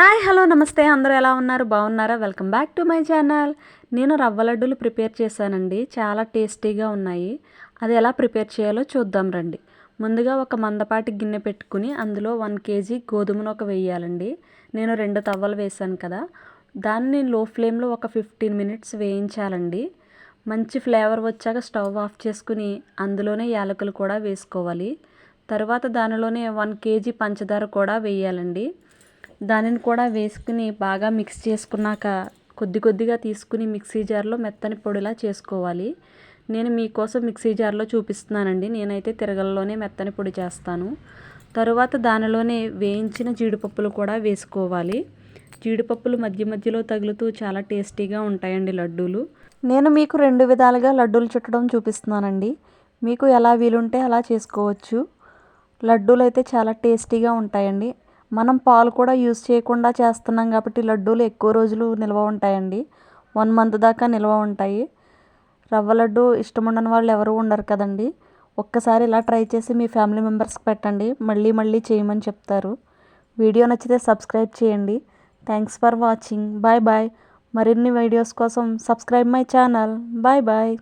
Hi hello నమస్తే. అందరూ ఎలా ఉన్నారు? బాగున్నారా? Welcome back to my channel. నేను రవ్వ లడ్డూలు ప్రిపేర్ చేశానండి. చాలా టేస్టీగా ఉన్నాయి. అది ఎలా ప్రిపేర్ చేయాలో చూద్దాం రండి. ముందుగా ఒక మందపాటి గిన్నె పెట్టుకుని అందులో వన్ కేజీ గోధుమ నూక వేయాలండి. నేను రెండు తవ్వలు వేసాను కదా. దాన్ని లో ఫ్లేమ్లో ఒక ఫిఫ్టీన్ మినిట్స్ వేయించాలండి. మంచి ఫ్లేవర్ వచ్చాక స్టవ్ ఆఫ్ చేసుకుని అందులోనే యాలకులు కూడా వేసుకోవాలి. తర్వాత దానిలోనే వన్ కేజీ పంచదార కూడా వేయాలండి. దానిని కూడా వేసుకుని బాగా మిక్స్ చేసుకున్నాక కొద్ది కొద్దిగా తీసుకుని మిక్సీ జార్లో మెత్తని పొడిలా చేసుకోవాలి. నేను మీకోసం మిక్సీ జార్లో చూపిస్తున్నానండి. నేనైతే తిరగల్లోనే మెత్తని పొడి చేస్తాను. తరువాత దానిలోనే వేయించిన జీడిపప్పులు కూడా వేసుకోవాలి. జీడిపప్పులు మధ్య మధ్యలో తగులుతూ చాలా టేస్టీగా ఉంటాయండి లడ్డూలు. నేను మీకు రెండు విధాలుగా లడ్డూలు చుట్టడం చూపిస్తున్నానండి. మీకు ఎలా వీలుంటే అలా చేసుకోవచ్చు. లడ్డూలు అయితే చాలా టేస్టీగా ఉంటాయండి. మనం పాలు కూడా యూస్ చేయకుండా చేస్తున్నాం కాబట్టి లడ్డూలు ఎక్కువ రోజులు నిల్వ ఉంటాయండి. వన్ మంత్ దాకా నిల్వ ఉంటాయి. రవ్వ లడ్డు ఇష్టం ఉండని వాళ్ళు ఎవరు ఉండరు కదండి. ఒక్కసారి ఇలా ట్రై చేసి మీ ఫ్యామిలీ మెంబర్స్కి పెట్టండి. మళ్ళీ మళ్ళీ చేయమని చెప్తారు. వీడియో నచ్చితే సబ్స్క్రైబ్ చేయండి. Thanks for watching. Bye bye. మరిన్ని వీడియోస్ కోసం subscribe my channel. Bye bye.